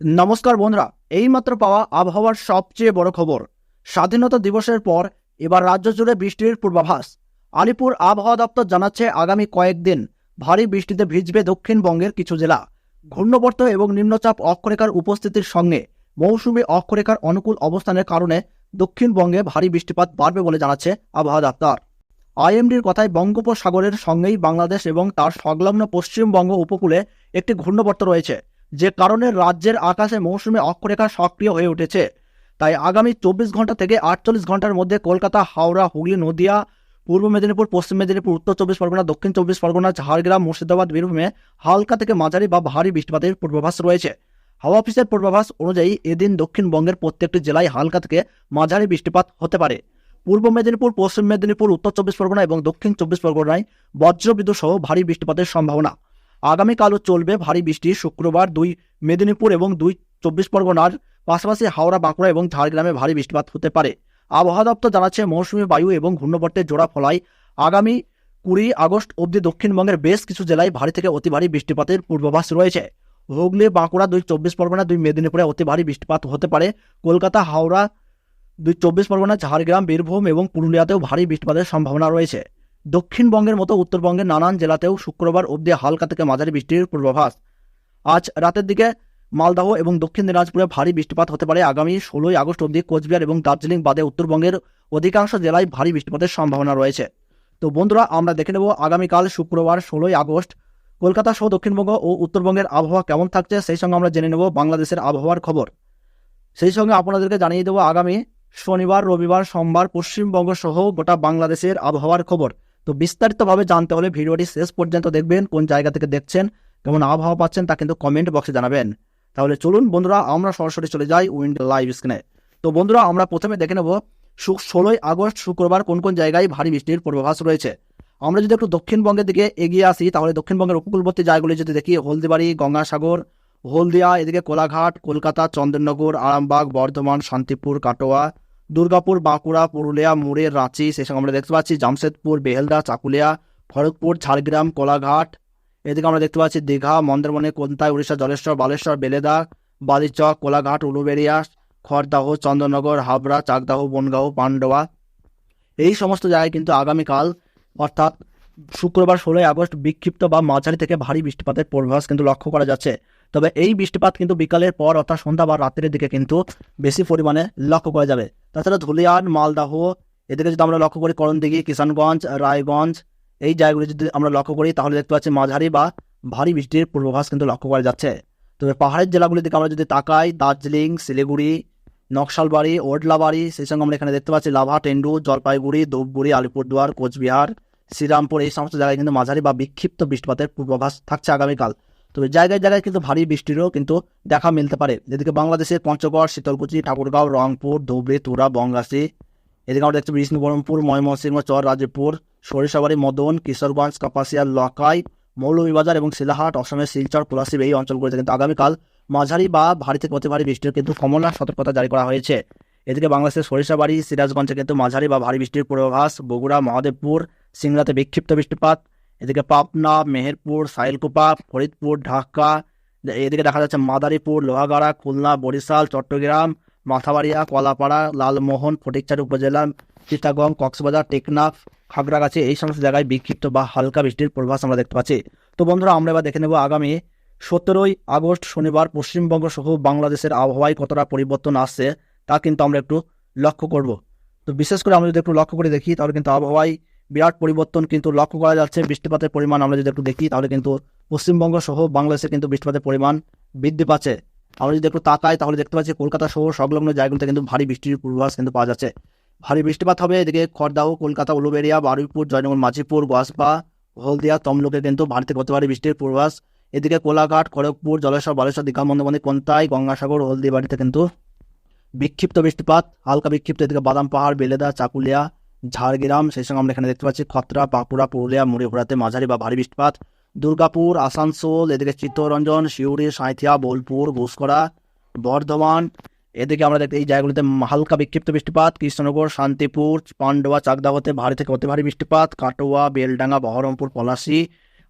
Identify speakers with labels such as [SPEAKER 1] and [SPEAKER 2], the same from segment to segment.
[SPEAKER 1] নমস্কার বন্ধুরা, এইমাত্র পাওয়া আবহাওয়ার সবচেয়ে বড় খবর। স্বাধীনতা দিবসের পর এবার রাজ্য জুড়ে বৃষ্টির পূর্বাভাস। আলিপুর আবহাওয়া দপ্তর জানাচ্ছে, আগামী কয়েকদিন ভারী বৃষ্টিতে ভিজবে দক্ষিণবঙ্গের কিছু জেলা। ঘূর্ণবর্ত এবং নিম্নচাপ অক্ষরেখার উপস্থিতির সঙ্গে মৌসুমী অক্ষরেখার অনুকূল অবস্থানের কারণে দক্ষিণবঙ্গে ভারী বৃষ্টিপাত বাড়বে বলে জানাচ্ছে আবহাওয়া দপ্তর। আইএমডির কথায় বঙ্গোপসাগরের সঙ্গেই বাংলাদেশ এবং তার সংলগ্ন পশ্চিমবঙ্গ উপকূলে একটি ঘূর্ণবর্ত রয়েছে। যে কারণে রাজ্যের আকাশে মৌসুমী অক্ষরেখা সক্রিয় হয়ে উঠেছে। তাই আগামী চব্বিশ ঘণ্টা থেকে আটচল্লিশ ঘণ্টার মধ্যে কলকাতা, হাওড়া, হুগলি, নদিয়া, পূর্ব মেদিনীপুর, পশ্চিম মেদিনীপুর, উত্তর চব্বিশ পরগনা, দক্ষিণ চব্বিশ পরগনা, ঝাড়গ্রাম, মুর্শিদাবাদ, বীরভূমে হালকা থেকে মাঝারি বা ভারী বৃষ্টিপাতের পূর্বাভাস রয়েছে। হাওয়া অফিসের পূর্বাভাস অনুযায়ী এদিন দক্ষিণবঙ্গের প্রত্যেকটি জেলায় হালকা থেকে মাঝারি বৃষ্টিপাত হতে পারে। পূর্ব মেদিনীপুর, পশ্চিম মেদিনীপুর, উত্তর চব্বিশ পরগনা এবং দক্ষিণ চব্বিশ পরগনায় বজ্রবিদ্যুৎ সহ ভারী বৃষ্টিপাতের সম্ভাবনা। আগামীকালও চলবে ভারী বৃষ্টি। শুক্রবার দুই মেদিনীপুর এবং দুই চব্বিশ পরগনার পাশাপাশি হাওড়া, বাঁকুড়া এবং ঝাড়গ্রামে ভারী বৃষ্টিপাত হতে পারে। আবহাওয়া দপ্তর জানাচ্ছে মৌসুমী বায়ু এবং ঘূর্ণবর্তের জোড়া ফলায় আগামী কুড়ি আগস্ট অবধি দক্ষিণবঙ্গের বেশ কিছু জেলায় ভারী থেকে অতি ভারী বৃষ্টিপাতের পূর্বাভাস রয়েছে। হুগলি, বাঁকুড়া দুই চব্বিশ পরগনা, দুই মেদিনীপুরে অতি ভারী বৃষ্টিপাত হতে পারে। কলকাতা, হাওড়া দুই চব্বিশ পরগনা, ঝাড়গ্রাম, বীরভূম এবং পুরুলিয়াতেও ভারী বৃষ্টিপাতের সম্ভাবনা রয়েছে। দক্ষিণবঙ্গের মতো উত্তরবঙ্গের নানান জেলাতেও শুক্রবার অবধি হালকা থেকে মাঝারি বৃষ্টির পূর্বাভাস। আজ রাতের দিকে মালদহ এবং দক্ষিণ দিনাজপুরে ভারী বৃষ্টিপাত হতে পারে। আগামী ষোলোই আগস্ট অবধি কোচবিহার এবং দার্জিলিং বাদে উত্তরবঙ্গের অধিকাংশ জেলায় ভারী বৃষ্টিপাতের সম্ভাবনা রয়েছে। তো বন্ধুরা, আমরা দেখে নেব আগামীকাল শুক্রবার ষোলোই আগস্ট কলকাতা সহ দক্ষিণবঙ্গ ও উত্তরবঙ্গের আবহাওয়া কেমন থাকছে, সেই সঙ্গে আমরা জেনে নেব বাংলাদেশের আবহাওয়ার খবর। সেই সঙ্গে আপনাদেরকে জানিয়ে দেবো আগামী শনিবার, রবিবার, সোমবার পশ্চিমবঙ্গ সহ গোটা বাংলাদেশের আবহাওয়ার খবর। তো বিস্তারিতভাবে জানতে হলে ভিডিওটি শেষ পর্যন্ত দেখবেন, কোন জায়গা থেকে দেখছেন, কেমন আবহাওয়া পাচ্ছেন তা কিন্তু কমেন্ট বক্সে জানাবেন। তাহলে চলুন বন্ধুরা, আমরা সরাসরি চলে যাই উইন্ড লাইভ স্ক্রিনে। তো বন্ধুরা, আমরা প্রথমে দেখে নেব ষোলোই আগস্ট, শুক্রবার কোন কোন জায়গায় ভারী বৃষ্টির পূর্বাভাস রয়েছে। আমরা যদি একটু দক্ষিণবঙ্গের দিকে এগিয়ে আসি, তাহলে দক্ষিণবঙ্গের উপকূলবর্তী জায়গাগুলি যদি দেখি, হলদিবাড়ি, গঙ্গাসাগর, হলদিয়া, এদিকে কোলাঘাট, কলকাতা চন্দননগর আরামবাগ, বর্ধমান, শান্তিপুর, কাটোয়া দুর্গাপুর, বাঁকুড়া, পুরুলিয়া মুড়ের রাঁচি, সেই সঙ্গে আমরা দেখতে পাচ্ছি জামশেদপুর বেহেলদা চাকুলিয়া খড়গপুর ঝাড়গ্রাম, কোলাঘাট। এদিকে আমরা দেখতে পাচ্ছি দীঘা, মন্দারমণি কোন্তায় উড়িষ্যা, জলেশ্বর, বালেশ্বর, বেলেদা, বালিচক, কোলাঘাট, উলুবেড়িয়া, খড়দাহ চন্দননগর হাবড়া, চাকদাহ, বনগাঁও, পান্ডোয়া। এই সমস্ত জায়গায় কিন্তু আগামীকাল, অর্থাৎ শুক্রবার ষোলোই আগস্ট বিক্ষিপ্ত বা মাঝারি থেকে ভারী বৃষ্টিপাতের পূর্বাভাস কিন্তু লক্ষ্য করা যাচ্ছে। তবে এই বৃষ্টিপাত কিন্তু বিকালের পর অর্থাৎ সন্ধ্যা বা রাত্রের দিকে কিন্তু বেশি পরিমাণে লক্ষ্য করা যাবে। তাছাড়া ধুলিয়ান, মালদাহ, এদিকে যদি আমরা লক্ষ্য করি করণদিঘি, কিষানগঞ্জ, রায়গঞ্জ, এই জায়গাগুলি যদি আমরা লক্ষ্য করি, তাহলে দেখতে পাচ্ছি মাঝারি বা ভারী বৃষ্টির পূর্বাভাস কিন্তু লক্ষ্য করা যাচ্ছে। তবে পাহাড়ের জেলাগুলির দিকে আমরা যদি তাকাই, দার্জিলিং, শিলিগুড়ি, নকশালবাড়ি, ওডলাবাড়ি, সেই সঙ্গে আমরা এখানে দেখতে পাচ্ছি লাভা, টেন্ডু, জলপাইগুড়ি, ধূপগুড়ি, আলিপুরদুয়ার, কোচবিহার, শ্রীরামপুর, এই সমস্ত জায়গায় কিন্তু মাঝারি বা বিক্ষিপ্ত বৃষ্টিপাতের পূর্বাভাস থাকছে আগামীকাল। তবে জায়গায় জায়গায় কিন্তু ভারী বৃষ্টিরও কিন্তু দেখা মিলতে পারে। এদিকে বাংলাদেশের পঞ্চগড়, শীতলকুচি, ঠাকুরগাঁও, রংপুর, ধুবড়ি, তুরা বঙ্গাসী এদিকে আমরা দেখছি বিষ্ণুবরমপুর ময়মনসিংহ চর রাজীবপুর সরিষাবাড়ি, মদন, কিশোরগঞ্জ, কাপাসিয়া, লকাই, মৌলভীবাজার এবং শিলাহাট, অসমের শিলচর পলাশিব এই অঞ্চলগুলিতে কিন্তু আগামীকাল মাঝারি বা ভারী থেকে অতি ভারী বৃষ্টির কিন্তু কমলা সতর্কতা জারি করা হয়েছে। এদিকে বাংলাদেশের সরিষাবাড়ি, সিরাজগঞ্জে কিন্তু মাঝারি বা ভারী বৃষ্টির পূর্বাভাস, বগুড়া, মহাদেবপুর সিংড়াতে বিক্ষিপ্ত বৃষ্টিপাত এদিকে পাবনা, মেহেরপুর, সাইলকুপা, ফরিদপুর, ঢাকা এদিকে দেখা যাচ্ছে মাদারীপুর, লোহাগাড়া, খুলনা, বরিশাল, চট্টগ্রাম, মাথাবাড়িয়া, কলাপাড়া, লালমোহন ফটিকচারি উপজেলা, চিটাগং, কক্সবাজার, টেকনাফ, খাগড়াগাছি, এই সমস্ত জায়গায় বিক্ষিপ্ত বা হালকা বৃষ্টির প্রভাস আমরা দেখতে পাচ্ছি। তো বন্ধুরা, আমরা এবার দেখে নেব আগামী সতেরোই আগস্ট শনিবার পশ্চিমবঙ্গ সহ বাংলাদেশের আবহাওয়ায় কতটা পরিবর্তন আসছে তা কিন্তু আমরা একটু লক্ষ্য করব। তো বিশেষ করে আমরা যদি একটু লক্ষ্য করে দেখি, তাহলে কিন্তু আবহাওয়ায় বিরাট পরিবর্তন কিন্তু লক্ষ্য করা যাচ্ছে। বৃষ্টিপাতের পরিমাণ আমরা যদি একটু দেখি, তাহলে কিন্তু পশ্চিমবঙ্গ সহ বাংলাদেশে কিন্তু বৃষ্টিপাতের পরিমাণ বৃদ্ধি পাচ্ছে। আমরা যদি একটু তাকাই, তাহলে দেখতে পাচ্ছি কলকাতা সহ সংলগ্ন জায়গাগুলোতে কিন্তু ভারী বৃষ্টির পূর্বাভাস কিন্তু পাওয়া যাচ্ছে। ভারী বৃষ্টিপাত হবে এদিকে খড়দাহ কলকাতা, উলুবেড়িয়া, বারুইপুর, জয়নগর, মাঝিপুর, গোয়াসপা, হলদিয়া, তমলুকে কিন্তু ভারতে হতে পারে বৃষ্টির পূর্বাভাস। এদিকে কোলাঘাট, খড়গপুর, জলেশ্বর, বালেশ্বর, দীঘা মন্দবন্দী কোন্তাই, গঙ্গাসাগর, হলদিবাড়িতে কিন্তু বিক্ষিপ্ত বৃষ্টিপাত, হালকা বিক্ষিপ্ত। এদিকে বাদাম পাহাড়, বেলেদা, চাকুলিয়া ঝাড়গ্রাম, সেই সঙ্গে আমরা এখানে দেখতে পাচ্ছি খতরা, বাঁকুড়া, পুরুলিয়া মুড়িঘোড়াতে মাঝারি বা ভারী বৃষ্টিপাত। দুর্গাপুর, আসানসোল, এদিকে চিত্তরঞ্জন শিউড়ি সাঁথিয়া বোলপুর, ঘুষকরা, বর্ধমান। এদিকে আমরা দেখতে এই জায়গাগুলিতে হালকা বিক্ষিপ্ত বৃষ্টিপাত। কৃষ্ণনগর, শান্তিপুর, পান্ডোয়া, চাকদাহতে ভারী থেকে অতি ভারী বৃষ্টিপাত। কাটোয়া, বেলডাঙ্গা, বহরমপুর, পলাশী,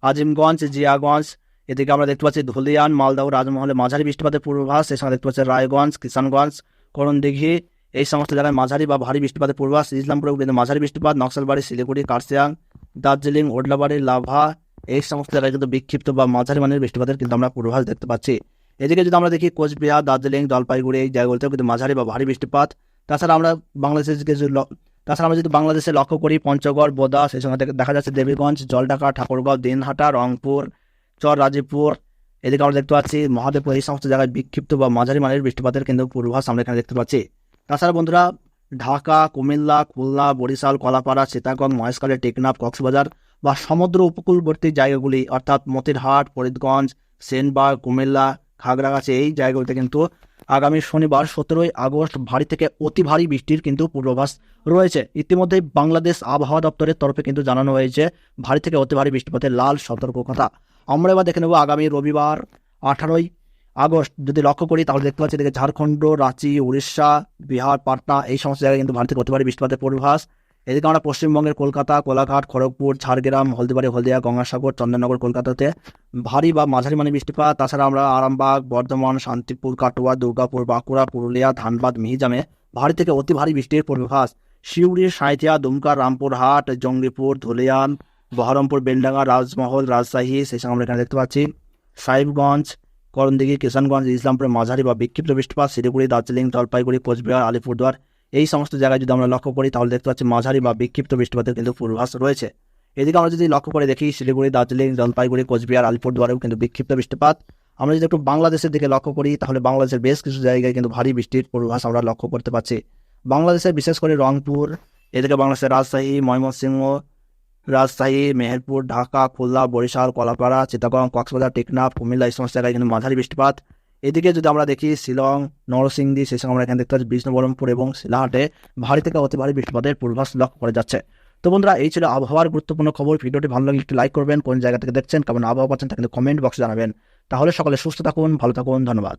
[SPEAKER 1] আজিমগঞ্জ, জিয়াগঞ্জ। এদিকে আমরা দেখতে পাচ্ছি ধুলিয়ান, মালদহ, রাজমহলে মাঝারি বৃষ্টিপাতের পূর্বাভাস। সঙ্গে দেখতে পাচ্ছি রায়গঞ্জ, কিষানগঞ্জ, করণদিঘি এই সমস্ত জায়গায় মাঝারি বা ভারী বৃষ্টিপাতের পূর্বাস ইসলামপুরে কিন্তু মাঝারি বৃষ্টিপাত, নকশালবাড়ি, শিলিগুড়ি, কার্সিয়াং, দার্জিলিং, ওডলাবাড়ি, লাভা, এই সমস্ত জায়গায় কিন্তু বিক্ষিপ্ত বা মাঝারি মানের বৃষ্টিপাতের কিন্তু আমরা পূর্বাভাস দেখতে পাচ্ছি। এদিকে যদি আমরা দেখি কোচবিহার, দার্জিলিং, জলপাইগুড়ি, এই জায়গাগুলোতেও কিন্তু মাঝারি বা ভারী বৃষ্টিপাত। তাছাড়া আমরা বাংলাদেশের কিছু তাছাড়া আমরা যদি বাংলাদেশে লক্ষ্য করি, পঞ্চগড়, বোদা সেই সঙ্গে দেখ- যাচ্ছে দেবীগঞ্জ, জলঢাকা, ঠাকুরগাঁও, দিনহাটা, রংপুর চর রাজীবপুর এদিকে আমরা দেখতে পাচ্ছি মহাদেবপুর, এই সমস্ত জায়গায় বিক্ষিপ্ত বা মাঝারি মানের বৃষ্টিপাতের কিন্তু পূর্বাভাস আমরা এখানে দেখতে পাচ্ছি। তাছাড়া বন্ধুরা, ঢাকা, কুমিল্লা, খুলনা, বরিশাল, কলাপাড়া সীতাগঞ্জ মহেশখালী, টেকনাফ, কক্সবাজার বা সমুদ্র উপকূলবর্তী জায়গাগুলি অর্থাৎ মতিরহাট, ফরিদগঞ্জ, সেনবাগ, কুমিল্লা, খাগড়াগাছি, এই জায়গাগুলিতে কিন্তু আগামী শনিবার সতেরোই আগস্ট ভারী থেকে অতি ভারী বৃষ্টির কিন্তু পূর্বাভাস রয়েছে। ইতিমধ্যেই বাংলাদেশ আবহাওয়া দপ্তরের তরফে কিন্তু জানানো হয়েছে, ভারী থেকে অতি ভারী বৃষ্টিপাতের লাল সতর্কতা আমরা এবার দেখে নেব আগামী রবিবার, আঠারোই আগস্ট যদি লক্ষ্য করি, তাহলে দেখতে পাচ্ছি এদিকে ঝাড়খণ্ড, রাঁচি, উড়িষ্যা, বিহার, পাটনা, এই সমস্ত জায়গায় কিন্তু ভারত থেকে অতি ভারী বৃষ্টিপাতের পূর্বাভাস। এদিকে আমরা পশ্চিমবঙ্গের কলকাতা, কোলাঘাট, খড়গপুর, ঝাড়গ্রাম, হলদিবাড়ি, হলদিয়া, গঙ্গাসাগর চন্দননগর কলকাতাতে ভারী বা মাঝারি মানে বৃষ্টিপাত। তাছাড়া আমরা আরামবাগ, বর্ধমান, শান্তিপুর, কাটোয়া, দুর্গাপুর, বাঁকুড়া, পুরুলিয়া, ধানবাদ, মিহিজামে ভারী থেকে অতি ভারী বৃষ্টির পূর্বাভাস। শিউড়ি, সাঁইথিয়া, দুমকা, রামপুরহাট, জঙ্গিপুর, ধুলিয়ান, বহরমপুর, বেলডাঙ্গা, রাজমহল, রাজশাহী, সেই সঙ্গে আমরা এখানে দেখতে পাচ্ছি। সাহেবগঞ্জ করণদিঘি কিষানগঞ্জ, ইসলামপুরে, মাঝারি বা বিক্ষিপ্ত বৃষ্টিপাত শিলিগুড়ি, দার্জিলিং, জলপাইগুড়ি, কোচবিহার, আলিপুরদুয়ার, এই সমস্ত জায়গায় যদি আমরা লক্ষ্য করি, তাহলে দেখতে পাচ্ছি মাঝারি বা বিক্ষিপ্ত বৃষ্টিপাতের কিন্তু পূর্বাভাস রয়েছে। এদিকে আমরা যদি লক্ষ্য করে দেখি, শিলিগুড়ি, দার্জিলিং, জলপাইগুড়ি, কোচবিহার, আলিপুরদুয়ারেও কিন্তু বিক্ষিপ্ত বৃষ্টিপাত আমরা যদি একটু বাংলাদেশের দিকে লক্ষ্য করি, তাহলে বাংলাদেশের বেশ কিছু জায়গায় কিন্তু ভারী বৃষ্টির পূর্বাভাস আমরা লক্ষ্য করতে পারছি বাংলাদেশের বিশেষ করে রংপুর, এদিকে বাংলাদেশের রাজশাহী, ময়মনসিংহ রাজশাহী, মেহেরপুর, ঢাকা, খুলনা, বরিশাল, কলাপাড়া চিতাগং কক্সবাজার, টেকনাফ, কুমিল্লা, এই সমস্ত জায়গায় কিন্তু মাঝারি বৃষ্টিপাত। এদিকে যদি আমরা দেখি শিলং, নরসিংদী, সেই সঙ্গে আমরা এখানে দেখতে পাচ্ছি বিষ্ণুবরমপুর এবং শিলাহাটে ভারী থেকে অতি ভারী বৃষ্টিপাতের পূর্বাভাস লক্ষ্য করা যাচ্ছে। তো বন্ধুরা, এই ছিল আবহাওয়ার গুরুত্বপূর্ণ খবর। ভিডিওটি ভালো লাগলে একটু লাইক করবেন। কোন জায়গা থেকে দেখছেন, কেমন আবহাওয়া পাচ্ছেন, তা কিন্তু কমেন্ট বক্সে জানাবেন। তাহলে সকলে সুস্থ থাকুন, ভালো থাকুন, ধন্যবাদ।